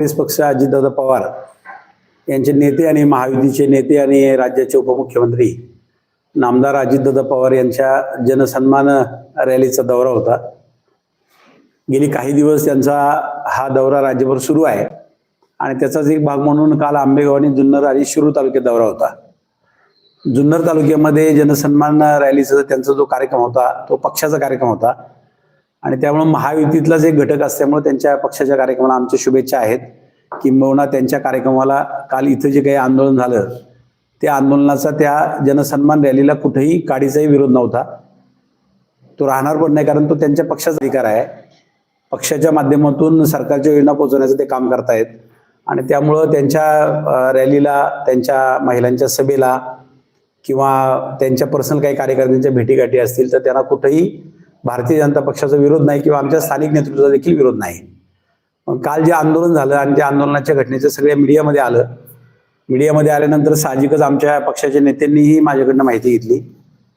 काँग्रेस पक्ष अजितदादा पवार यांचे नेते आणि महायुतीचे नेते आणि राज्याचे उपमुख्यमंत्री नामदार अजितदादा पवार यांच्या जनसन्मान रॅलीचा दौरा होता. गेली काही दिवस त्यांचा हा दौरा राज्यभर सुरू आहे आणि त्याचाच एक भाग म्हणून काल आंबेगाव आणि जुन्नर आणि शिरूर तालुक्यात दौरा होता. जुन्नर तालुक्यामध्ये जनसन्मान रॅलीचा त्यांचा जो कार्यक्रम होता तो पक्षाचा कार्यक्रम होता. आणि त्यामुळे महायुतीतलाच एक घटक असल्यामुळे त्यांच्या पक्षाच्या कार्यक्रमाला आमच्या शुभेच्छा आहेत. किंबहुना त्यांच्या कार्यक्रमाला काल इथं जे काही आंदोलन झालं त्या आंदोलनाचा त्या जनसन्मान रॅलीला कुठेही काडीचाही विरोध नव्हता. तो राहणार पण नाही कारण तो त्यांच्या पक्षाचा अधिकार आहे. पक्षाच्या माध्यमातून सरकारच्या योजना पोहोचवण्याचं ते काम करतायत. आणि त्यामुळं त्यांच्या रॅलीला त्यांच्या महिलांच्या सभेला किंवा त्यांच्या पर्सनल काही कार्यकर्त्यांच्या भेटीगाठी असतील तर त्यांना कुठेही भारतीय जनता पक्षाचा विरोध नाही किंवा आमच्या स्थानिक नेतृत्वाचा देखील विरोध नाही. काल जे आंदोलन झालं आणि त्या आंदोलनाच्या घटनेचं सगळ्या मीडियामध्ये आलं. मीडियामध्ये आल्यानंतर साहजिकच आमच्या पक्षाच्या नेत्यांनीही माझ्याकडनं माहिती घेतली.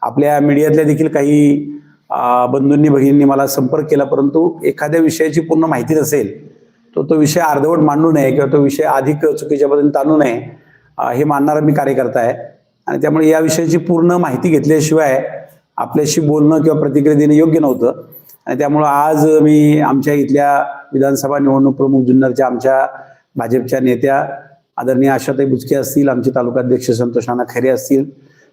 आपल्या मीडियातल्या देखील काही बंधूंनी भगिनींनी मला संपर्क केला परंतु एखाद्या विषयाची पूर्ण माहिती नसेल तो तो विषय अर्धवट मांडू नये किंवा तो विषय अधिक चुकीच्या पद्धतीने ताणू नये हे मानणारा मी कार्यकर्ता आहे. आणि त्यामुळे या विषयाची पूर्ण माहिती घेतल्याशिवाय आपल्याशी बोलणं किंवा प्रतिक्रिया देणं योग्य नव्हतं. आणि त्यामुळं आज मी आमच्या इथल्या विधानसभा निवडणूक प्रमुख जुन्नरच्या आमच्या भाजपच्या नेत्या आदरणीय आशाताई बुचके असतील आमचे तालुकाध्यक्ष संतोष नाना खैरे असतील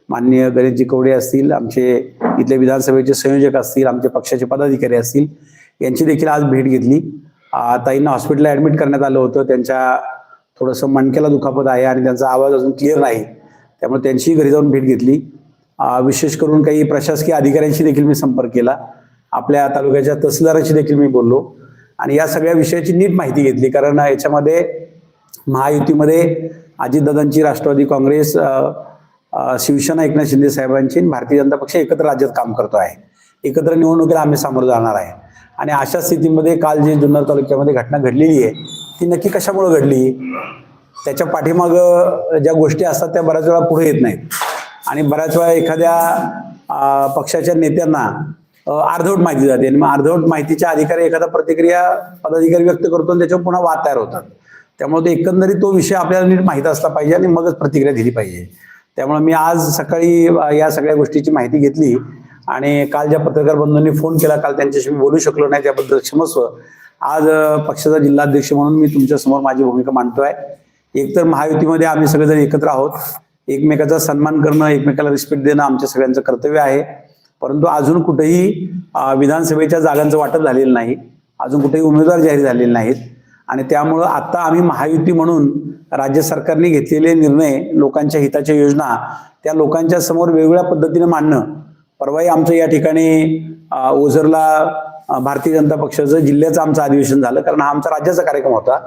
माननीय गणेशजी कवडे असतील आमचे इथले विधानसभेचे संयोजक असतील आमचे पक्षाचे पदाधिकारी असतील यांची देखील आज भेट घेतली. ताईंना हॉस्पिटलला ॲडमिट करण्यात आलं होतं. त्यांच्या थोडंसं मणक्याला दुखापत आहे आणि त्यांचा आवाज अजून क्लिअर नाही. त्यामुळे त्यांचीही घरी जाऊन भेट घेतली. विशेष करून काही प्रशासकीय अधिकाऱ्यांशी देखील मी संपर्क केला. आपल्या तालुक्याच्या तहसीलदारांशी देखील मी बोललो. आणि या सगळ्या विषयाची नीट माहिती घेतली. कारण याच्यामध्ये महायुतीमध्ये अजितदादांची राष्ट्रवादी काँग्रेस शिवसेना एकनाथ शिंदे साहेबांची भारतीय जनता पक्ष एकत्र राज्यात काम करतो आहे. एकत्र निवडणुकीला आम्ही सामोरं जाणार आहे. आणि अशा स्थितीमध्ये काल जी जुन्नर तालुक्यामध्ये घटना घडलेली आहे ती नक्की कशामुळे घडली? त्याच्या पाठीमागं ज्या गोष्टी असतात त्या बऱ्याच वेळा पुढे येत नाहीत. आणि बऱ्याच वेळा एखाद्या पक्षाच्या नेत्यांना अर्धवट माहिती जाते. आणि मग अर्धवट माहितीच्या अधिकारी एखादा प्रतिक्रिया पदाधिकारी व्यक्त करतो आणि त्याच्यावर पुन्हा वाद तयार होतात. त्यामुळे तो एकंदरीत तो विषय आपल्याला नीट माहीत असला पाहिजे आणि मगच प्रतिक्रिया दिली पाहिजे. त्यामुळे मी आज सकाळी या सगळ्या गोष्टीची माहिती घेतली आणि काल ज्या पत्रकार बंधूंनी फोन केला काल त्यांच्याशी मी बोलू शकलो नाही त्याबद्दल क्षमस्व. आज पक्षाचा जिल्हाध्यक्ष म्हणून मी तुमच्यासमोर माझी भूमिका मांडतोय. एकतर महायुतीमध्ये आम्ही सगळेजण एकत्र आहोत. एकमेकाचा सन्मान करणं एकमेकाला रिस्पेक्ट देणं आमच्या सगळ्यांचं कर्तव्य आहे. परंतु अजून कुठेही विधानसभेच्या जागांचं वाटप झालेलं नाही. अजून कुठेही उमेदवार जाहीर झालेले नाहीत. आणि त्यामुळं आत्ता आम्ही महायुती म्हणून राज्य सरकारने घेतलेले निर्णय लोकांच्या हिताच्या योजना त्या लोकांच्या समोर वेगवेगळ्या पद्धतीने मांडणं परवाही आमचं या ठिकाणी ओझरला भारतीय जनता पक्षाचं जिल्ह्याचं आमचं अधिवेशन झालं. कारण हा आमचा राज्याचा कार्यक्रम होता.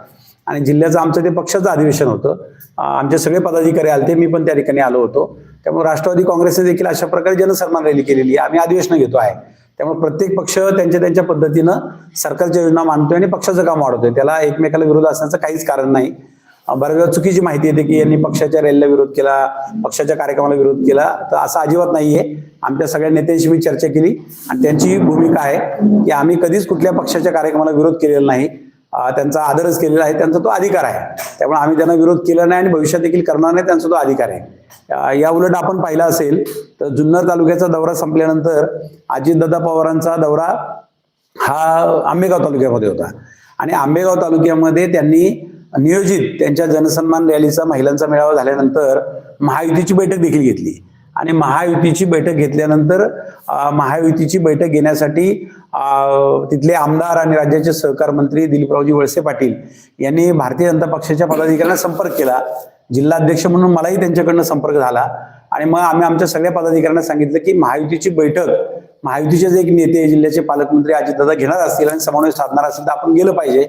आणि जिल्ह्याचं आमचं ते पक्षाचं अधिवेशन होतं. आमचे सगळे पदाधिकारी आले ते मी पण त्या ठिकाणी आलो होतो. त्यामुळे राष्ट्रवादी काँग्रेसने देखील अशा प्रकारे जनसन्मान रॅली केलेली आहे. आम्ही अधिवेशन घेतो आहे. त्यामुळे प्रत्येक पक्ष त्यांच्या त्यांच्या पद्धतीनं सरकारच्या योजना मांडतोय आणि पक्षाचं काम वाढवतोय. त्याला एकमेकाला विरोध असण्याचं काहीच कारण नाही. बऱ्याच वेळा चुकीची माहिती येते की यांनी पक्षाच्या रॅलीला विरोध केला पक्षाच्या कार्यक्रमाला विरोध केला. तर असं अजिबात नाहीये. आमच्या सगळ्या नेत्यांशी मी चर्चा केली. आणि त्यांची भूमिका आहे की आम्ही कधीच कुठल्या पक्षाच्या कार्यक्रमाला विरोध केलेला नाही. त्यांचा आदरच केलेला आहे त्यांचा तो अधिकार आहे. त्यामुळे आम्ही त्यांना विरोध केला नाही आणि भविष्यात देखील करणार नाही त्यांचा तो अधिकार आहे. या उलट आपण पाहिलं असेल तर जुन्नर तालुक्याचा दौरा संपल्यानंतर अजितदादा पवारांचा दौरा हा आंबेगाव तालुक्यामध्ये होता. आणि आंबेगाव तालुक्यामध्ये त्यांनी नियोजित त्यांच्या जनसन्मान रॅलीचा महिलांचा मेळावा झाल्यानंतर महायुतीची बैठक देखील घेतली. आणि महायुतीची बैठक घेतल्यानंतर महायुतीची बैठक घेण्यासाठी तिथले आमदार आणि राज्याचे सहकार मंत्री दिलीपरावजी वळसे पाटील यांनी भारतीय जनता पक्षाच्या पदाधिकाऱ्यांना संपर्क केला. जिल्हाध्यक्ष म्हणून मलाही त्यांच्याकडनं संपर्क झाला. आणि मग आम्ही आमच्या सगळ्या पदाधिकाऱ्यांना सांगितलं की महायुतीची बैठक महायुतीचे जे एक नेते जिल्ह्याचे पालकमंत्री अजितदादा घेणार असतील आणि समन्वय साधणार असेल तर आपण गेलं पाहिजे.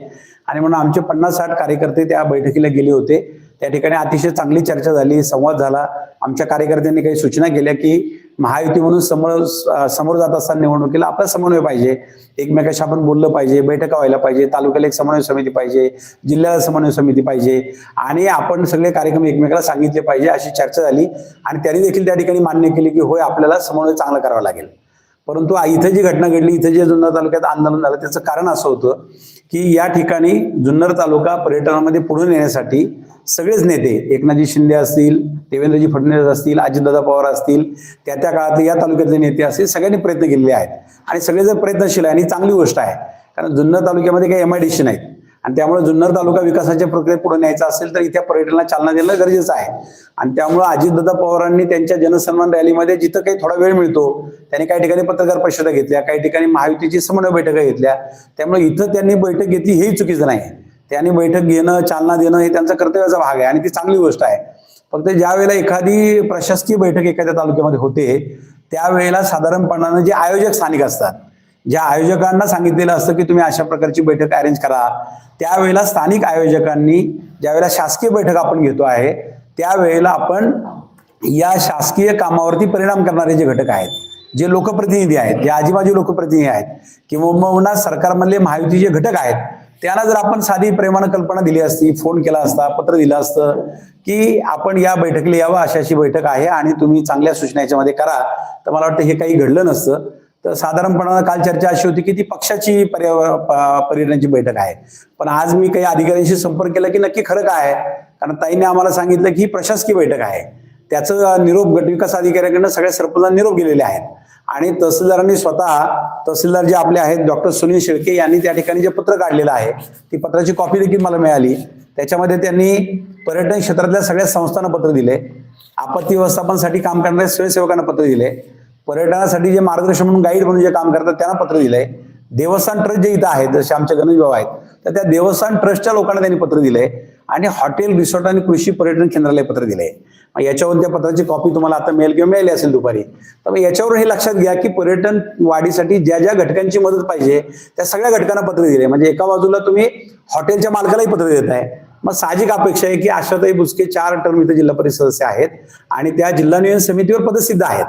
आणि म्हणून आमचे पन्नास साठ कार्यकर्ते त्या बैठकीला गेले होते. त्या ठिकाणी अतिशय चांगली चर्चा झाली संवाद झाला. आमच्या कार्यकर्त्यांनी काही सूचना केल्या की महायुती म्हणून समोर समोर जात असताना निवडणुकीला आपला समन्वय पाहिजे. एकमेकाशी आपण बोललं पाहिजे बैठका व्हायला पाहिजे तालुक्याला एक समन्वय समिती पाहिजे जिल्ह्याला समन्वय समिती पाहिजे आणि आपण सगळे कार्यक्रम एकमेकाला सांगितले पाहिजे अशी चर्चा झाली आणि त्यांनी देखील त्या ठिकाणी मान्य केली की होय आपल्याला समन्वय चांगला करावा लागेल. परंतु इथं जी घटना घडली इथं जे जुन्नर तालुक्यात आंदोलन झालं त्याचं कारण असं होतं की या ठिकाणी जुन्नर तालुका पर्यटनामध्ये पुढे नेण्यासाठी सगळेच नेते एकनाथजी शिंदे असतील देवेंद्रजी फडणवीस असतील अजितदादा पवार असतील त्या त्या काळातले या तालुक्यातले नेते असतील सगळ्यांनी प्रयत्न केलेले आहेत. आणि सगळे जर प्रयत्नशील आहे आणि चांगली गोष्ट आहे कारण जुन्नर तालुक्यामध्ये काही एम आय डी सी नाहीत. आणि त्यामुळे जुन्नर तालुका विकासाच्या प्रक्रियेत पुढे न्यायचा असेल तर इथे पर्यटनाला चालना देणं गरजेचं आहे. आणि त्यामुळे अजितदादा पवारांनी त्यांच्या जनसन्मान रॅलीमध्ये जिथं काही थोडा वेळ मिळतो त्यांनी काही ठिकाणी पत्रकार परिषदा घेतल्या काही ठिकाणी महायुतीची समन्वय बैठका घेतल्या. त्यामुळे इथं त्यांनी बैठक घेतली हेही चुकीचं नाही. त्यांनी बैठक घेणं चालना देणं हे त्यांचा कर्तव्याचा भाग आहे आणि ती चांगली गोष्ट आहे. फक्त ज्या वेळेला एखादी प्रशासकीय बैठक एखाद्या तालुक्यामध्ये होते त्यावेळेला साधारणपणानं जे आयोजक स्थानिक असतात ज्या आयोजकांना सांगितलेलं असतं की तुम्ही अशा प्रकारची बैठक अरेंज करा त्यावेळेला स्थानिक आयोजकांनी ज्यावेळेला शासकीय बैठक आपण घेतो आहे त्यावेळेला आपण या शासकीय कामावरती परिणाम करणारे जे घटक आहेत जे लोकप्रतिनिधी आहेत जे आजीबाजी लोकप्रतिनिधी आहेत किंवा सरकारमधले महायुतीचे घटक आहेत त्यांना जर आपण साधी प्रेमानं कल्पना दिली असती फोन केला असता पत्र दिलं असतं की आपण या बैठकीला यावं अशी अशी बैठक आहे आणि तुम्ही चांगल्या सूचना याच्यामध्ये करा तर मला वाटतं हे काही घडलं नसतं. तर साधारणपणानं काल चर्चा अशी होती की ती पक्षाची पर्यावरण प- पर्यटनाची बैठक आहे. पण आज मी काही अधिकाऱ्यांशी संपर्क केला की नक्की खरं काय आहे? कारण ताईने आम्हाला सांगितलं की ही प्रशासकीय बैठक आहे. त्याचं निरोप गटविकास अधिकाऱ्यांकडनं सगळ्या सरपंचांना निरोप गेलेले आहेत. आणि तहसीलदारांनी स्वतः तहसीलदार जे आपले आहेत डॉक्टर सुनील शेळके यांनी त्या ठिकाणी जे पत्र काढलेलं आहे ती पत्राची कॉपी देखील मला मिळाली. त्याच्यामध्ये त्यांनी पर्यटन क्षेत्रातल्या सगळ्या संस्थांना पत्र दिले. आपत्ती व्यवस्थापनासाठी काम करणाऱ्या स्वयंसेवकांना पत्र दिले. पर्यटनासाठी जे मार्गदर्शन म्हणून गाईड म्हणून जे काम करतात त्यांना पत्र दिलंय. देवस्थान ट्रस्ट जे इथं आहेत जसे आमचे गणेश भाऊ आहेत तर त्या देवस्थान ट्रस्टच्या लोकांना त्यांनी पत्र दिलंय. आणि हॉटेल रिसॉर्ट आणि कृषी पर्यटन केंद्राला पत्र दिलंय. मग त्या पत्राची कॉपी तुम्हाला आता मेल किंवा मिळाली असेल दुपारी. तर मग याच्यावरून हे लक्षात घ्या की पर्यटन वाढीसाठी ज्या ज्या घटकांची मदत पाहिजे त्या सगळ्या घटकांना पत्र दिले म्हणजे एका बाजूला तुम्ही हॉटेलच्या मालकालाही पत्र देत आहे मग साहजिक अपेक्षा आहे की आशाताई बुसके चार टर्म इथे जिल्हा परिषद सदस्य आहेत आणि त्या जिल्हा नियोजन समितीवर पदसिद्ध आहेत.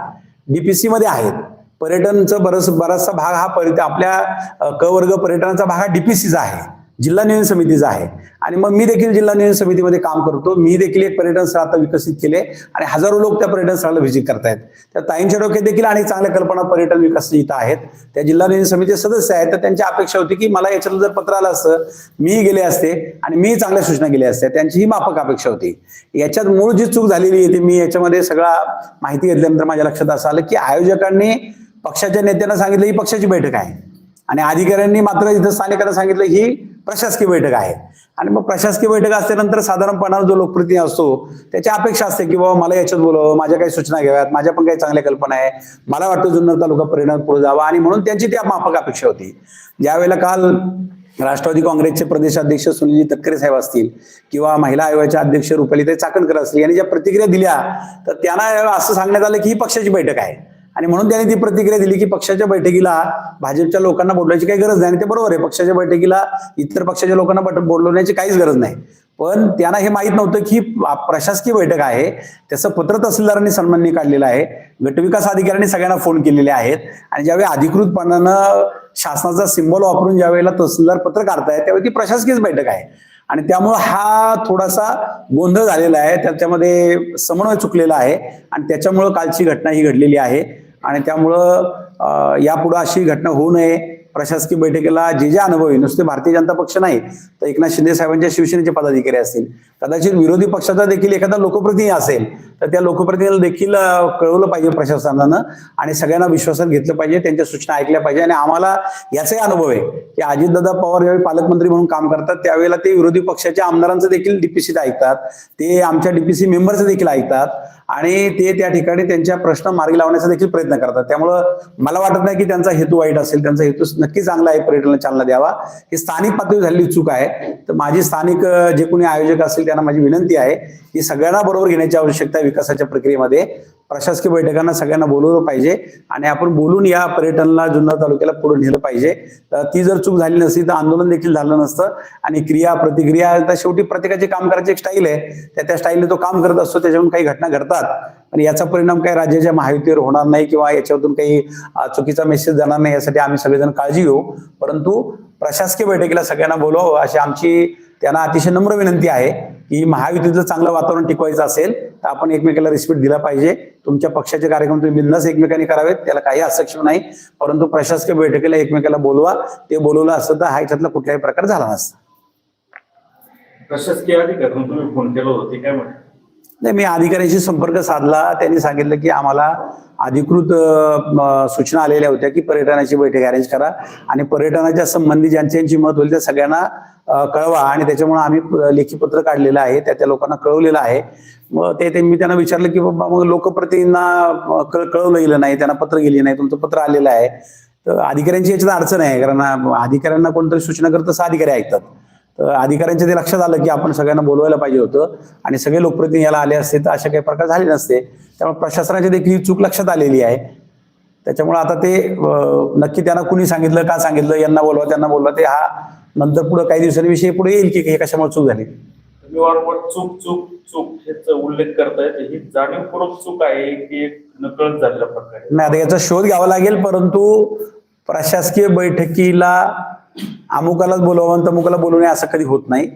डीपीसी मध्ये आहेत. पर्यटनचं बरस बराचसा भाग हा पर्यटन आपल्या क वर्ग पर्यटनाचा भाग हा डीपीसीचा आहे. जिल्हा नियोजन समितीचा आहे. आणि मग मी देखील जिल्हा नियोजन समितीमध्ये काम करतो. मी देखील एक पर्यटन स्थळ आता विकसित केले आणि हजारो लोक त्या पर्यटन स्थळाला व्हिजिट करतायत. त्या ताईंच्या डोक्यात देखील अनेक चांगल्या कल्पना पर्यटन विकास इथं आहेत. त्या जिल्हा नियोजन समितीचे सदस्य आहेत. तर त्यांची अपेक्षा होती की मला याच्यातलं जर पत्र आलं असतं मी गेले असते आणि मी चांगल्या सूचना केल्या असत्या. त्यांची ही माफक अपेक्षा होती. याच्यात मूळ जी चूक झालेली आहे ती मी याच्यामध्ये सगळा माहिती घेतल्यानंतर माझ्या लक्षात असं आलं की आयोजकांनी पक्षाच्या नेत्यांना सांगितलं ही पक्षाची बैठक आहे. आणि अधिकाऱ्यांनी मात्र इथं स्थानिकांना सांगितलं ही प्रशासकीय बैठक आहे. आणि मग प्रशासकीय बैठक असल्यानंतर साधारणपणानं जो लोकप्रतिनिधी असतो त्याची अपेक्षा असते की बाबा मला याच्यात बोलावं माझ्या काही सूचना घ्याव्यात माझ्या पण काही चांगल्या कल्पना आहे मला वाटतं जुन्नर तालुका परिणाम पुढे जावा आणि म्हणून त्यांची त्या माफक अपेक्षा होती. ज्यावेळेला काल राष्ट्रवादी काँग्रेसचे प्रदेशाध्यक्ष सुनीलजी तटकरे साहेब असतील किंवा महिला आयोगाच्या अध्यक्ष रुपालीताई चाकणकर असतील यांनी ज्या प्रतिक्रिया दिल्या तर त्यांना असं सांगण्यात आलं की ही पक्षाची बैठक आहे. आणि म्हणून त्यांनी ती प्रतिक्रिया दिली की पक्षाच्या बैठकीला भाजपच्या लोकांना बोलवायची काही गरज नाही. आणि ते बरोबर आहे. पक्षाच्या बैठकीला इतर पक्षाच्या लोकांना बट- बोलवण्याची काहीच गरज नाही. पण त्यांना हे माहीत नव्हतं की प्रशासकीय बैठक आहे. त्याचं पत्र तहसीलदारांनी सन्माननी काढलेलं आहे. गटविकास अधिकाऱ्यांनी सगळ्यांना फोन केलेले आहेत. आणि ज्यावेळी अधिकृतपणानं शासनाचा सिंबल वापरून ज्यावेळेला तहसीलदार पत्र काढतायत त्यावेळी ती प्रशासकीय बैठक आहे. आणि त्यामुळं हा थोडासा गोंधळ झालेला आहे. त्याच्यामध्ये समन्वय चुकलेला आहे. आणि त्याच्यामुळं कालची घटना ही घडलेली आहे. आणि त्यामुळं यापुढं अशी घटना होऊ नये. प्रशासकीय बैठकीला जे जे अनुभवी नुसते भारतीय जनता पक्ष नाही तर एकनाथ शिंदे साहेबांच्या शिवसेनेचे पदाधिकारी असतील. कदाचित विरोधी पक्षाचा देखील एखादा लोकप्रतिनिधी असेल. तर त्या लोकप्रतिनिधीला देखील कळवलं पाहिजे प्रशासनानं आणि सगळ्यांना विश्वासात घेतलं पाहिजे त्यांच्या सूचना ऐकल्या पाहिजे आणि आम्हाला याचाही अनुभव आहे की अजितदादा पवार यावेळी पालकमंत्री म्हणून काम करतात त्यावेळेला ते विरोधी पक्षाच्या आमदारांचं देखील डीपीसीत ऐकतात ते आमच्या डीपीसी मेंबरचं देखील ऐकतात आणि ते त्या ठिकाणी त्यांच्या प्रश्न मार्गी लावण्याचा देखील प्रयत्न करतात. त्यामुळं मला वाटत नाही की त्यांचा हेतू वाईट असेल त्यांचा हेतू नक्की चांगला आहे पर्यटनाला चालना द्यावा. ही स्थानिक पातळीवर झालेली चूक आहे. तर माझी स्थानिक जे कोणी आयोजक असेल त्यांना माझी विनंती आहे की सगळ्यांना बरोबर घेण्याची आवश्यकता आहे. विकासाच्या प्रक्रियेमध्ये प्रशासकीय बैठकांना सगळ्यांना बोलवलं पाहिजे आणि आपण बोलून या पर्यटनला जुन्नर तालुक्याला पुढे नेलं पाहिजे. तर ती जर चूक झाली नसती तर आंदोलन देखील झालं नसतं आणि क्रिया प्रतिक्रिया तर शेवटी प्रत्येकाची काम करायची एक स्टाईल आहे. त्या त्या स्टाईलने तो काम करत असतो त्याच्यावरून काही घटना घडतात. पण याचा परिणाम काही राज्याच्या महायुतीवर होणार नाही किंवा याच्यातून काही चुकीचा मेसेज जाणार नाही यासाठी आम्ही सगळेजण काळजी घेऊ. परंतु प्रशासकीय बैठकीला सगळ्यांना बोलवावं अशी आमची त्यांना अतिशय नम्र विनंती आहे. की महायुतीचं चांगलं वातावरण टिकवायचं असेल तर आपण एकमेकाला रिस्पेक्ट दिला पाहिजे. तुमच्या पक्षाचे कार्यक्रम तुम्ही बिंदास एकमेकांनी करावेत त्याला काही हस्तक्षेप नाही. परंतु प्रशासकीय बैठकीला एकमेकाला बोलवा. ते बोलवलं असतं तर हा याच्यातला कुठलाही प्रकार झाला नसता. प्रशासकीय अधिकाऱ्यांना तुम्ही फोन केला होते काय म्हणतात नाही मी अधिकाऱ्यांशी संपर्क साधला. त्यांनी सांगितलं की आम्हाला अधिकृत सूचना आलेल्या होत्या की पर्यटनाची बैठक अरेंज करा आणि पर्यटनाच्या संबंधी ज्यांची ज्यांची मत होईल त्या सगळ्यांना कळवा. आणि त्याच्यामुळे आम्ही लेखी पत्र काढलेलं आहे. त्या त्या लोकांना कळवलेलं आहे. मग ते ते मी त्यांना विचारलं की बाबा मग लोकप्रतिनिधींना कळ कळवलं गेलं नाही. त्यांना पत्र गेली नाही. तुमचं पत्र आलेलं आहे. तर अधिकाऱ्यांची याच्यात अडचण आहे. कारण अधिकाऱ्यांना कोणतरी सूचना करत तसं अधिकारी ऐकतात. तर अधिकाऱ्यांच्या ते लक्षात आलं की आपण सगळ्यांना बोलवायला पाहिजे होतं आणि सगळे लोकप्रतिनिधी याला आले असते तर अशा काही प्रकार झाले नसते. त्यामुळे प्रशासनाची देखील चूक लक्षात आलेली आहे. त्याच्यामुळे आता ते नक्की त्यांना कुणी सांगितलं का सांगितलं यांना बोलवा त्यांना बोलवा ते हा नंतर पुढे काही दिवसांनी विषय पुढे येईल की हे कशामुळे चूक झाली. तुम्ही वारंवार चूक चूक चूक हेच उल्लेख करताय. तर ही जाणीवपूर्वक चूक आहे की एक नकळत झालेल्या प्रकारे? नाही आता याचा शोध घ्यावा लागेल परंतु प्रशासकीय बैठकीला अमुकालाच बोलवावं तमुकाला बोलू नये असं कधी होत नाही.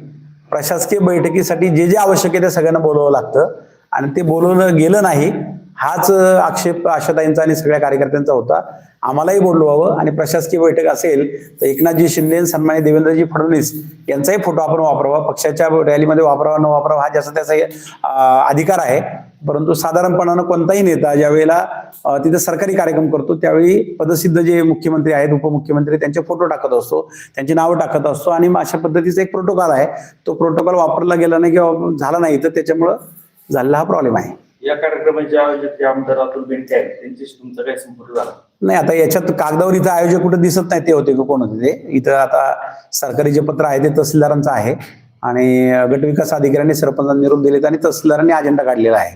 प्रशासकीय बैठकीसाठी जे जे आवश्यक आहे ते सगळ्यांना बोलावं लागतं. आणि ते बोलवलं गेलं नाही हाच आक्षेप आशाताईंचा आणि सगळ्या कार्यकर्त्यांचा होता. आम्हालाही बोललो व्हावं आणि प्रशासकीय बैठक असेल तर एकनाथजी शिंदे सन्मान्य देवेंद्रजी फडणवीस यांचाही फोटो आपण वापरावा. पक्षाच्या रॅलीमध्ये वापरावा न वापरावा हा ज्याचा त्याचा अधिकार आहे. परंतु साधारणपणानं कोणताही नेता ज्यावेळेला तिथे सरकारी कार्यक्रम करतो त्यावेळी पदसिद्ध जे मुख्यमंत्री आहेत उपमुख्यमंत्री त्यांचे फोटो टाकत असतो त्यांची नावं टाकत असतो आणि मग अशा पद्धतीचा एक प्रोटोकॉल आहे. तो प्रोटोकॉल वापरला गेला नाही किंवा झाला नाही तर त्याच्यामुळं झालेला हा प्रॉब्लेम आहे. या कार्यक्रमाचे आयोजक ते आमदार अतुल बेनके आहेत. त्यांच्याशी तुमचा काय संपर्क झाला? नाही आता याच्यात कागदावर इथं आयोजक कुठं दिसत नाही ते होते का कोण होते ते. इथं आता सरकारी जे पत्र आहे ते तहसीलदारांचं आहे. आणि गटविकास अधिकाऱ्यांनी सरपंचांना निरोप दिलेत आणि तहसीलदारांनी अजेंडा काढलेला आहे.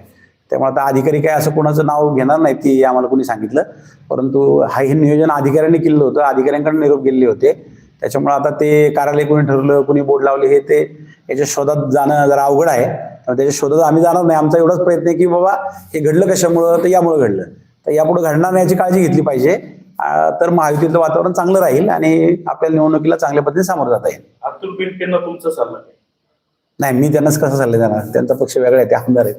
त्यामुळे आता अधिकारी काय असं कोणाचं नाव घेणार नाही ती आम्हाला कोणी सांगितलं. परंतु हा हे नियोजन अधिकाऱ्यांनी केलं होतं. अधिकाऱ्यांकडे निरोप गेलेले होते. त्याच्यामुळे आता ते कार्यालय कोणी ठरवलं कोणी बोर्ड लावले हे ते याच्या शोधात जाणं जरा अवघड आहे. त्याच्या शोधात आम्ही जाणार नाही. आमचा एवढाच प्रयत्न आहे की बाबा हे घडलं कशामुळं? तर यामुळं घडलं. तर यापुढे घडणार नाही याची काळजी घेतली पाहिजे. तर महायुतीतलं वातावरण चांगलं राहील आणि आपल्या निवडणुकीला चांगल्या पद्धतीने सामोरं जाता येईल. अब्दुल बेनकेंना तुमचं सल्ला नाही मी त्यांनाच कसा सल्ला देणार? त्यांचा पक्ष वेगळा आहे ते आमदार आहेत.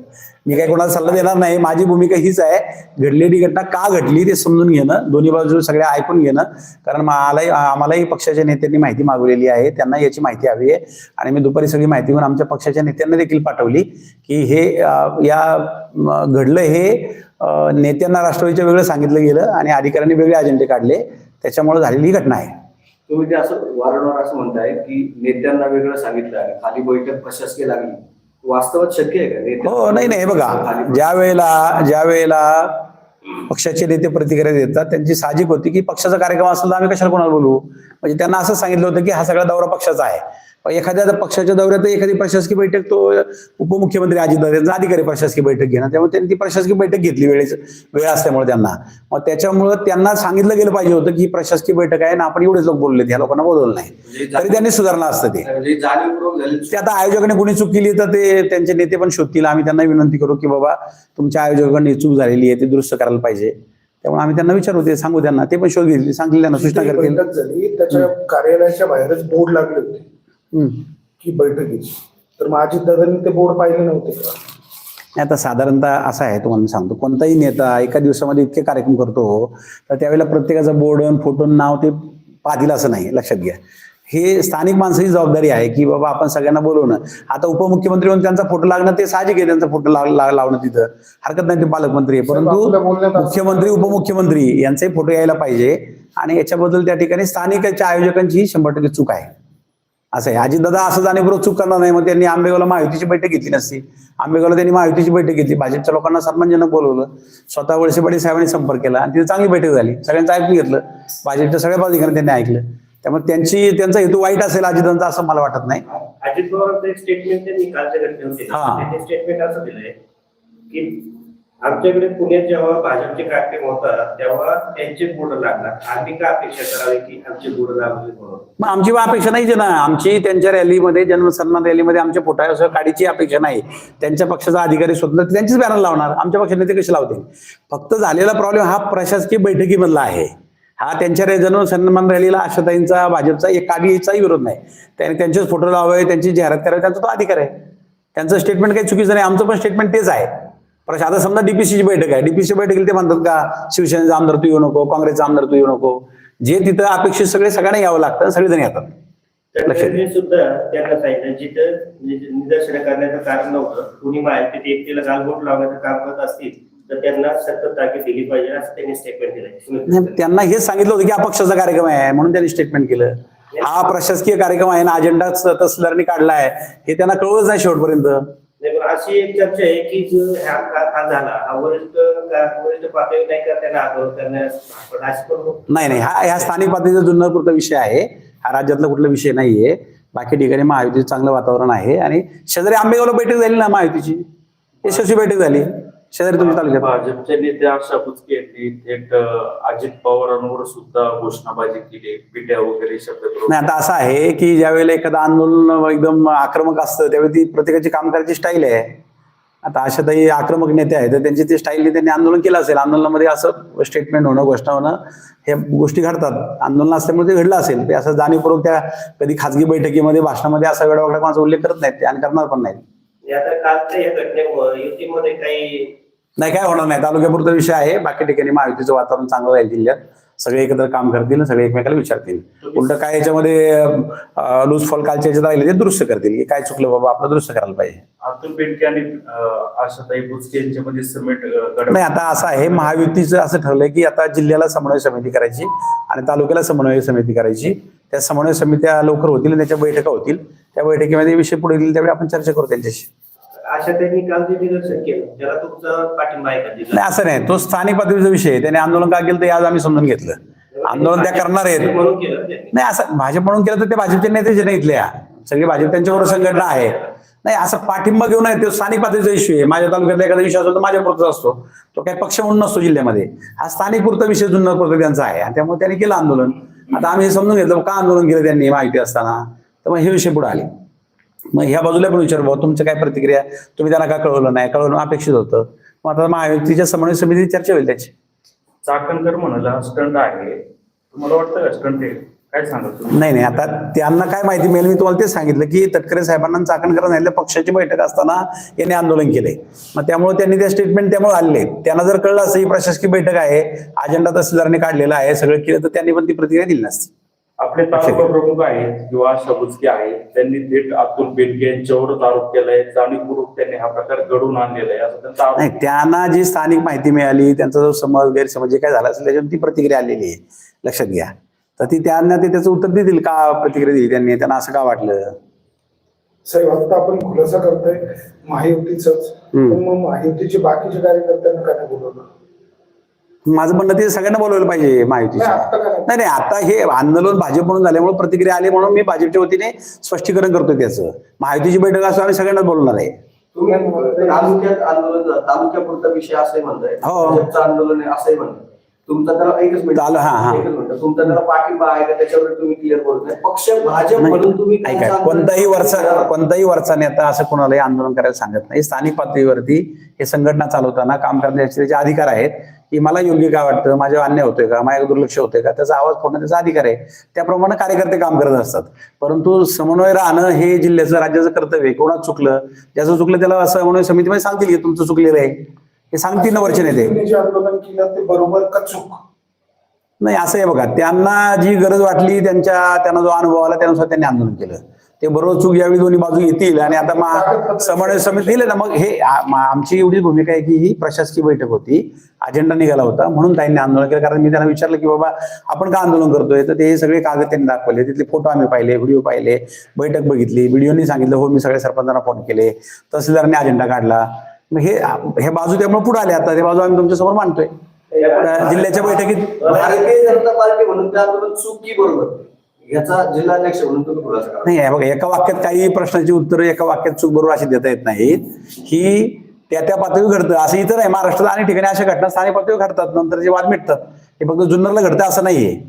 मी काही कोणाला सल्ला देणार नाही माझी भूमिका हीच आहे घडलेली घटना का घडली ते समजून घेणं दोन्ही बाजू सगळ्या ऐकून घेणं कारण मलाही आम्हालाही पक्षाच्या नेत्यांनी माहिती मागवलेली आहे त्यांना याची माहिती हवी आहे. आणि मी दुपारी सगळी माहिती घेऊन आमच्या पक्षाच्या नेत्यांना देखील पाठवली की हे या घडलं हे नेत्यांना राष्ट्रवादीच्या वेगळं सांगितलं गेलं आणि अधिकाऱ्यांनी वेगळे अजेंडे काढले त्याच्यामुळे झालेली ही घटना आहे. तुम्ही ते असं वारंवार असं म्हणताय की नेत्यांना वेगळं सांगितलं आहे. खाली बैठक प्रशासकीय लागली. वास्तवात शक्य आहे का? नेते- हो नाही नाही बघा. ज्या वेळेला ज्या वेळेला पक्षाचे नेते प्रतिक्रिया देतात त्यांची साहजिक होती की पक्षाचा कार्यक्रम असेल तर आम्ही कशाला कोणाला बोलू? म्हणजे त्यांना असं सांगितलं होतं की हा सगळा दौरा पक्षाचा आहे. एखाद्या पक्षाच्या दौऱ्यात एखादी प्रशासकीय बैठक तो उपमुख्यमंत्री अजित यांचा अधिकारी प्रशासकीय बैठक घेणार. त्यामुळे त्यांनी ती प्रशासकीय बैठक घेतली वेळेच वेळ असल्यामुळे त्यांना. मग त्याच्यामुळं त्यांना सांगितलं गेलं पाहिजे होतं की ही प्रशासकीय बैठक आहे ना आपण एवढेच लोक बोलले ह्या लोकांना बोलवलं नाही. तरी त्यांनी सुधारणा असतं ते. म्हणजे जाणीवपूर्वक झाली ते आता आयोजकांनी कोणी चूक केली तर ते त्यांचे नेते पण शोधतील. आम्ही त्यांना विनंती करू की बाबा तुमच्या आयोजकांनी चूक झालेली आहे ती दुरुस्त करायला पाहिजे. त्यामुळे आम्ही त्यांना विचारू ते सांगू त्यांना. ते पण शोध घेतली सांगली त्यांना सूचना करतील. त्याच्या कार्यालयाच्या बाहेरच बोर्ड लागले होते. की बैठकीची. तर मग अजितदादांनी ते बोर्ड पाहिले नव्हते. का नाही, आता साधारणतः असं आहे तुम्हाला मी सांगतो. कोणताही नेता एका दिवसामध्ये इतके कार्यक्रम करतो तर त्यावेळेला प्रत्येकाचा बोर्ड फोटो नाव ते पाहतील असं नाही. लक्षात घ्या. हे स्थानिक माणसाची जबाबदारी आहे की बाबा आपण सगळ्यांना बोलवणं. आता उपमुख्यमंत्री म्हणून त्यांचा फोटो लागणं ते साहजिक आहे त्यांचा फोटो लावणं तिथं. हरकत नाही ते पालकमंत्री आहे. परंतु मुख्यमंत्री उपमुख्यमंत्री यांचाही फोटो यायला पाहिजे. आणि याच्याबद्दल त्या ठिकाणी स्थानिकाच्या आयोजकांची शंभर टक्के चूक आहे. असं आहे. अजितदादा असं जाणीवपूर्वक चूक करणार नाही. मग त्यांनी आंबेगावला महायुतीची बैठक घेतली नसती. आंबेगावला त्यांनी महायुतीची बैठक घेतली. भाजपच्या लोकांना सन्मानजनक बोलवलं. स्वतः वळसे पाटील साहेबांनी संपर्क केला आणि तिथे चांगली बैठक झाली. सगळ्यांचं ऐकून घेतलं. भाजपच्या सगळ्या पदाधिकाऱ्यांनी त्यांनी ऐकलं. त्यामुळे त्यांची त्यांचा हेतू वाईट असेल अजितदादांचा असं मला वाटत नाही. अजित पवारांचं एक स्टेटमेंट कालच्या हा. त्यांनी स्टेटमेंट असं दिलंय की आमच्याकडे पुण्यात जेव्हा भाजपचे कार्यक्रम होतात तेव्हा त्यांचे बोर्ड लागणार. आम्ही का अपेक्षा करावी की आमचे बोर्ड लागले म्हणून? मग आमची अपेक्षा नाही ना. आमची त्यांच्या रॅलीमध्ये जन्मसन्मान रॅलीमध्ये आमच्या फोटा गाडीची अपेक्षा नाही. त्यांच्या पक्षाचा अधिकारी स्वतंत्र त्यांचीच बॅनर लावणार. आमच्या पक्षाने ते कसे लावतील? फक्त झालेला प्रॉब्लेम हा प्रशासकीय बैठकीमधला आहे. हा त्यांच्या रे- जन्मसन्मान रॅलीला आशाताईंचा भाजपचा एक काडीचाही विरोध नाही. त्याने त्यांचेच फोटो लावावे त्यांची जाहिरात करावी त्यांचा तो अधिकार आहे. त्यांचं स्टेटमेंट काही चुकीचं नाही. आमचं पण स्टेटमेंट तेच आहे. प्रश आता समजा डीपीसीची बैठक आहे डीपीसी बैठकीला ते म्हणतात का शिवसेनेचा आमदार तू येऊ नको काँग्रेसचा आमदार तू येऊ नको जे तिथं अपेक्षित सगळे सगळ्यांना यावं लागतं सगळेजण येतात सुद्धा त्यांना सांगितलं जिथं निद- निदर्शनं करण्याचं कारण नव्हतं कुणी माहिती ते एकटीला गालबोट लावण्याचं काम करत असतील तर त्यांना सतत ताकीद दिली पाहिजे असं त्यांनी स्टेटमेंट त्यांना हेच सांगितलं होतं की हा पक्षाचा कार्यक्रम आहे म्हणून त्यांनी स्टेटमेंट केलं हा प्रशासकीय कार्यक्रम आहे ना अजेंडा तहसीलदारांनी काढला आहे हे त्यांना कळवलंच नाही शेवटपर्यंत अशी एक चर्चा आहे की जो ह्या हा हा झाला हा वरिष्ठ वरिष्ठ पातळी नाही का त्यांना आग्रह करण्यास नाही नाही हा ह्या स्थानिक पातळीचा जुन्नरपुरता विषय आहे. हा राज्यातला कुठला विषय नाहीये. बाकी ठिकाणी महायुतीचं चांगलं वातावरण आहे. आणि शेजारी आंबेगावला बैठक झाली ना महायुतीची? यशस्वी बैठक झाली. शेजारी तुमच्या तालुक्यात. भाजपचे नेते आशा बुचके यांनी थेट अजित पवारांवर सुद्धा घोषणाबाजी केली पिट्या वगैरे शब्द नाही आता असं आहे की ज्यावेळेला एखादं आंदोलन एकदम आक्रमक असतं त्यावेळी ती प्रत्येकाची काम करायची स्टाईल आहे. आता अशा काही आक्रमक नेते आहेत तर त्यांची ती स्टाईलने त्यांनी आंदोलन केलं असेल. आंदोलनामध्ये असं स्टेटमेंट होणं घोषणा होणं हे गोष्टी घडतात. आंदोलन असल्यामुळे ते घडलं असेल. ते असं जाणीवपूर्वक त्या कधी खाजगी बैठकीमध्ये भाषणामध्ये असा वेळा कोणाचा उल्लेख करत नाहीत ते आणि करणार पण नाहीत. आता कालच्या या घटनेमुळे युतीमध्ये काही नाही काय होणार नाही. तालुक्यापुरता विषय आहे. बाकी ठिकाणी महायुतीचं वातावरण चांगलं राहील जिल्ह्यात. सगळे एकत्र काम करतील सगळे एकमेकाला विचारतील. उलट काय याच्यामध्ये लूज फॉल कालच्या याच्यात राहिले ते दुरुस्त करतील. की काय चुकलं बाबा आपलं दुरुस्त करायला पाहिजे. अतुल आणि आशाताई बुचके यांच्यामध्ये समेट नाही आता असं आहे महायुतीचं असं ठरलंय की आता जिल्ह्याला समन्वय समिती करायची आणि तालुक्याला समन्वय समिती करायची. त्या समन्वय समित्या लवकर होतील आणि त्याच्या बैठका होतील. त्या बैठकीमध्ये विषय पुढे येईल त्यावेळी आपण चर्चा करू त्यांच्याशी. अशा त्यांनी काल जे निदर्शन केलं. त्याला तुमचा पाठिंबा आहे का नाही असं नाही. तो स्थानिक पातळीचा विषय आहे. त्याने आंदोलन का केलं ते आज आम्ही समजून घेतलं. आंदोलन त्या करणार आहेत. म्हणून केलं ना त्यांनी. नाही असं भाजप म्हणून केलं तर ते भाजपचे नेतेच नाही इथल्या. सगळे भाजप त्यांच्यावर संघटना आहे. नाही असं पाठिंबा घेऊन आहे तो स्थानिक पातळीचा इश्यू आहे. माझ्या तालुक्यातला एखादा विषय असतो तर माझ्या पुरता असतो. तो काही पक्ष म्हणून नसतो जिल्ह्यामध्ये. हा स्थानिक पुरता विषय जुन्नर पुरता त्यांचा आहे. आणि त्यामुळे त्यांनी केलं आंदोलन. आता आम्ही हे समजून घेतलं. का आंदोलन केलं त्यांनी? माहिती असताना. तर मग हे विषय पुढे आले. मग ह्या बाजूला पण विचार भाऊ तुमचं काय प्रतिक्रिया? तुम्ही त्यांना का कळवलं नाही? कळवणं अपेक्षित होतं. मग आता महायुतीच्या समन्वय समिती चर्चा होईल त्याची. चाकणकर म्हणाला स्टंट आहे. तुम्हाला वाटतं का स्टंट आहे? काय सांगा तुम्ही? नाही नाही आता त्यांना काय माहिती मिळेल मी तुम्हाला तेच सांगितलं की तटकरे साहेबांना चाकणकर नाही पक्षाची बैठक असताना यांनी आंदोलन केलंय मग त्यामुळे त्यांनी ते स्टेटमेंट त्यामुळे आले त्यांना जर कळलं असं ही प्रशासकीय बैठक आहे अजेंडा तहसीलदारांनी काढलेला आहे सगळं केलं तर त्यांनी पण ती प्रतिक्रिया दिली नसती. आपले तालुका प्रमुख आहेत किंवा आशा बुचके आहेत त्यांनी थेट अतुल बेनके यांच्यावरच आरोप केलाय जाणीवपूर्वक त्यांनी हा प्रकार घडवून आणलेला आहे असं त्यांचा आरोप नाही त्यांना जी स्थानिक माहिती मिळाली त्यांचा जो समज गैरसमज जे काय झाला असेल त्याच्यावर ती प्रतिक्रिया आलेली आहे. लक्षात घ्या. तर ती त्यांना ते त्याचं उत्तर देतील का प्रतिक्रिया दिली त्यांनी? त्यांना असं का वाटलं? साहेब आता आपण खुलासा करतोय महायुतीच मग महायुतीचे बाकीचे कार्यकर्त्यांना काय नाही बोलवलं माझं म्हणणं ते सगळ्यांना बोलवलं पाहिजे महायुतीच्या नाही, नाही. आता हे आंदोलन भाजप म्हणून झाल्यामुळे प्रतिक्रिया आली म्हणून मी भाजपच्या वतीने स्पष्टीकरण करतोय त्याचं. महायुतीची बैठक असं आम्ही सगळ्यांना बोलणार आहे. तुम्ही तालुक्यात आंदोलन तालुक्यापुरता विषय असंही म्हणताय. हो. आंदोलन असंही तुमचा त्याला एकच मिनिट. चालू, हा, हा. एकच मिनिट. तुमचा त्याला पाठिंबा आहे का? त्याच्यावर तुम्ही क्लिअर बोलताय. पक्ष भाजप नाही. म्हणून तुम्ही ऐका त्यांचं आंदोलन कोणताही वरचा. कोणताही वरचा नेता असं कोणालाही आंदोलन करायला सांगत नाही. स्थानिक पातळीवरती हे संघटना चालवताना काम करण्याचे त्याचे अधिकार आहेत की मला योग्य काय वाटतं? माझ्यावर अन्याय होतोय का? माझ्या दुर्लक्ष होतोय का? त्याचा आवाज फोडणं त्याचा अधिकार आहे. त्याप्रमाणे कार्यकर्ते काम करत असतात. परंतु समन्वय राहणं हे जिल्ह्याचं राज्याचं कर्तव्य आहे. कोणाच चुकलं? ज्याचं चुकलं त्याला समन्वय समितीमध्ये सांगतील की तुमचं चुकलेलं आहे. हे सांगतील ना वरचे नेते बरोबर का चूक? नाही असं आहे बघा. त्यांना जी गरज वाटली त्यांच्या त्यांना जो अनुभव आला त्यानुसार त्यांनी आंदोलन केलं. ते बरोबर चूक यावेळी दोन्ही बाजू येतील आणि आता मा समन्वय समिती दिले ना मग हे आमची एवढी भूमिका आहे की ही प्रशासकीय बैठक होती. अजेंडा निघाला होता. म्हणून त्यांनी आंदोलन केलं. कारण मी त्यांना विचारलं की बाबा आपण का आंदोलन करतोय? तर ते सगळे कागद त्यांनी दाखवले. तिथले फोटो आम्ही पाहिले व्हिडिओ पाहिले बैठक बघितली. व्हिडिओनी सांगितलं हो मी सगळ्या सरपंचांना फोन केले. तहसीलदारांनी अजेंडा काढला. मग हे हे बाजू त्यामुळे पुढे आले आता. ते बाजू आम्ही तुमच्यासमोर मांडतोय. त्या जिल्ह्याच्या बैठकीत भारतीय जनता पार्टी म्हणून बरोबर? याचा जिल्हाध्यक्ष म्हणून तुम्ही खुलासा करा. नाही आहे बघा एका वाक्यात काही प्रश्नाची उत्तरं एका वाक्यात चूक बरोबर अशी देता येत नाहीत ही त्या त्या पातळीवर घडतं. असं इतर आहे. महाराष्ट्रात अनेक ठिकाणी अशा घटना स्थानिक पातळीवर घडतात. नंतर जे वाद मिटतात हे फक्त जुन्नरला घडतं असं नाहीये.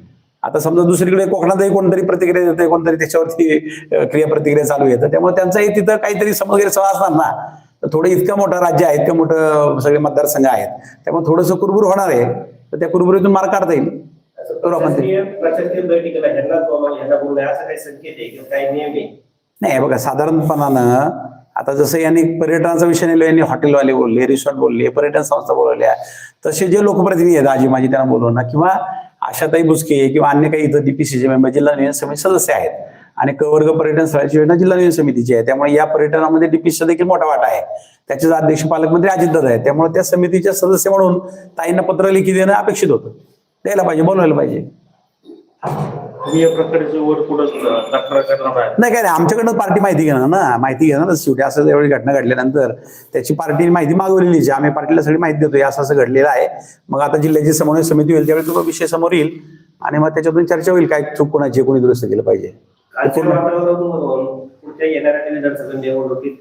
आता समजा दुसरीकडे कोकणातही कोणतरी प्रतिक्रिया देते कोणतरी त्याच्यावरती क्रिया प्रतिक्रिया चालू येतं त्यामुळे त्यांचाही तिथं काहीतरी समज गैरसमज असणार ना. तर थोडं इतकं मोठं राज्य आहे इतकं मोठं सगळे मतदारसंघ आहेत. त्यामुळे थोडंसं कुरबुर होणार आहे. तर त्या कुरबुरीतून मार्ग काढता येईल. प्रशासकीय प्रशासकीय बैठकीला ह्यांना बोलावं ह्यांना बोलणं असं काही संकेत आहे किंवा काही नियम आहे नाही बघा साधारणपणानं आता जसं यांनी पर्यटनाचा विषय नेलो यांनी हॉटेलवाले बोलले रिसॉर्ट बोलले पर्यटन संस्था बोलवल्या तसे जे लोकप्रतिनिधी आहेत आजी माझी त्यांना बोलवणं किंवा आशाताई बुचके किंवा अन्य काही इथं डीपीसीचे मेंबर जिल्हा नियोजन समिती सदस्य आहेत आणि कवर्ग पर्यटन स्थळाची योजना जिल्हा नियोजन समितीची आहे त्यामुळे या पर्यटनामध्ये डीपीसीचा देखील मोठा वाटा आहे त्याचे अध्यक्ष पालकमंत्री अजितदादा आहेत त्यामुळे त्या समितीच्या सदस्य म्हणून ताईंना पत्र लिखी देणं अपेक्षित होतं द्यायला पाहिजे बोलवायला पाहिजे. तुम्ही या प्रकारचे वर पुढे तक्रार करणार आहे? नाही काय नाही आमच्याकडनं पार्टी माहिती घेणार ना. माहिती घेणारच शेवटी. असं एवढी घटना घडल्यानंतर त्याची पार्टी माहिती मागवलेलीच आहे. आम्ही पार्टीला सगळी माहिती देतो हे असं असं घडलेलं आहे. मग आता जिल्ह्याची समन्वय समिती होईल त्यावेळी तो विषय समोर येईल. आणि मग त्याच्यातून चर्चा होईल काय चूक कोणाची कोणी दुरुस्त केलं पाहिजे. पुढच्या येणाऱ्या विधानसभा निवडणुकीत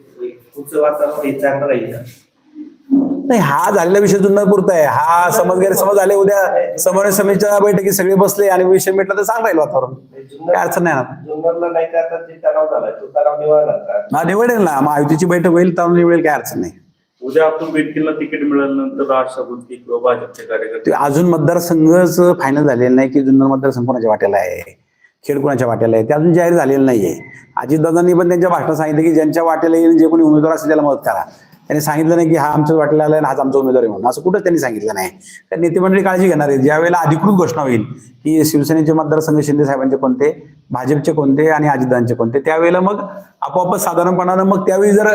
पुढचं वातावरण हे चांगलं राहील? नाही हा झालेला विषय जुन्नर पुरता आहे. हा समज गैरसमज झाले उद्या समन्वय समितीच्या बैठकीत सगळे बसले आणि विषय मिटला तर चांगलं राहील वातावरण. काय अडचण नाही ना जुन्नरला नाही का आता जे तणाव झाला तो तणाव निवारणार का हा निवडेल ना. महायुतीची बैठक होईल तर निवडेल काय अडचण नाही. उद्या आपण बेटकीला तिकीट मिळाल्यानंतर बुद्धी किंवा भाजपचे कार्यकर्ते ते अजून मतदारसंघच फायनल झालेलं नाही की जुन्नर मतदारसंघ कोणाच्या वाट्याला आहे? खेड कोणाच्या वाट्याला आहे? ते अजून जाहीर झालेलं नाहीये. अजितदादांनी पण त्यांच्या भाषणात सांगितलं की ज्यांच्या वाट्याला येईल जे कोणी उमेदवार असेल त्याला मदत करा. त्यांनी सांगितलं नाही की हा आमच्या वाट्याला आलाय आणि हाच आमचा उमेदवार म्हणून. असं कुठं त्यांनी सांगितलं नाही. तर नेतेमंडळी काळजी घेणार आहे ज्या वेळेला अधिकृत घोषणा होईल की शिवसेनेचे मतदारसंघ शिंदे साहेबांचे कोणते भाजपचे कोणते आणि अजितदादांचे कोणते त्यावेळेला मग आपोआपच साधारणपणानं मग त्यावेळी जर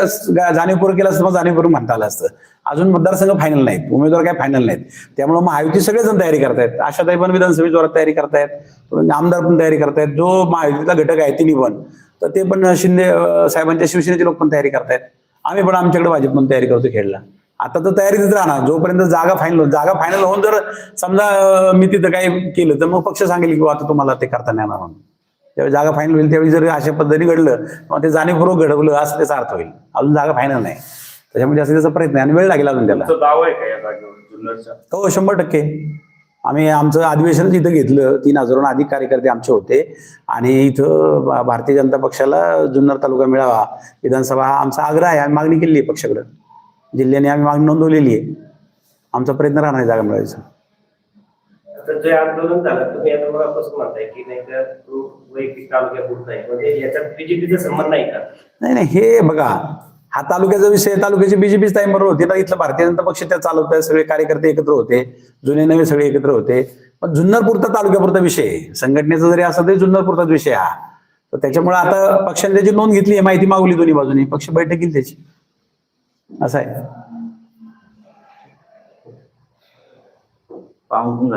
जाणीवपूर्वक केलं असतं मग जाणीवपूर्वक म्हणता आलं असतं. अजून मतदारसंघ फायनल नाहीत. उमेदवार काय फायनल नाहीत. त्यामुळे महायुती सगळेजण तयारी करतायत. आशाताई पण विधानसभेची जोरात तयारी करतायत. आमदार पण तयारी करतायत. जो महायुतीचा घटक आहे तिन्ही पण. तर ते पण शिंदे साहेबांच्या शिवसेनेचे लोक पण तयारी करतायत. आम्ही पण आमच्याकडे भाजप पण तयारी करतो खेळला आता तर तयारीतच राहणार. जोपर्यंत जागा फायनल जागा फायनल होऊन जर समजा मी तिथं काही केलं तर मग पक्ष सांगेल की आता तुम्हाला ते करता नाही येणार म्हणून. त्यावेळी जागा फायनल होईल त्यावेळी जर अशा पद्धतीने घडलं मग ते जाणीवपूर्वक घडवलं असं त्याचा अर्थ होईल. अजून जागा फायनल नाही. त्याच्यामुळे जास्तीत जास्त प्रयत्न आहे आणि वेळ लागेल अजून त्याला. हो शंभर टक्के. आम्ही आमचं अधिवेशनच इथं घेतलं. तीन हजारहून अधिक कार्यकर्ते आमचे होते. आणि इथं भारतीय जनता पक्षाला जुन्नर तालुका मिळावा विधानसभा हा आमचा आग्रह आहे. आम्ही मागणी केली आहे पक्षाकडे. जिल्ह्याने आम्ही मागणी नोंदवलेली आहे. आमचा प्रयत्न राहणार आहे जागा मिळवायचा. जे आंदोलन झालं तुम्ही आता मला कसं म्हणताय की नाही का तो वैयक्तिक तालुक्यापुरता आहे. म्हणजे याच्यात बीजेपीचा संबंध नाही का? नाही नाही. हे बघा हा तालुक्याचा विषय तालुक्याची बीजेपीच टाइमवर होती ना इथलं भारतीय जनता पक्ष त्या चालवत आहे सगळे कार्यकर्ते एकत्र होते जुने नवे सगळे एकत्र होते. पण जुन्नरपूरचा तालुक्यापुरता विषय संघटनेचा जरी असा तरी जुन्नरपुरताच विषय हा. तर त्याच्यामुळे आता पक्षाने त्याची नोंद घेतली आहे माहिती मागवली दोन्ही बाजूने पक्ष बैठक घेईल त्याची. असं आहे. पाहून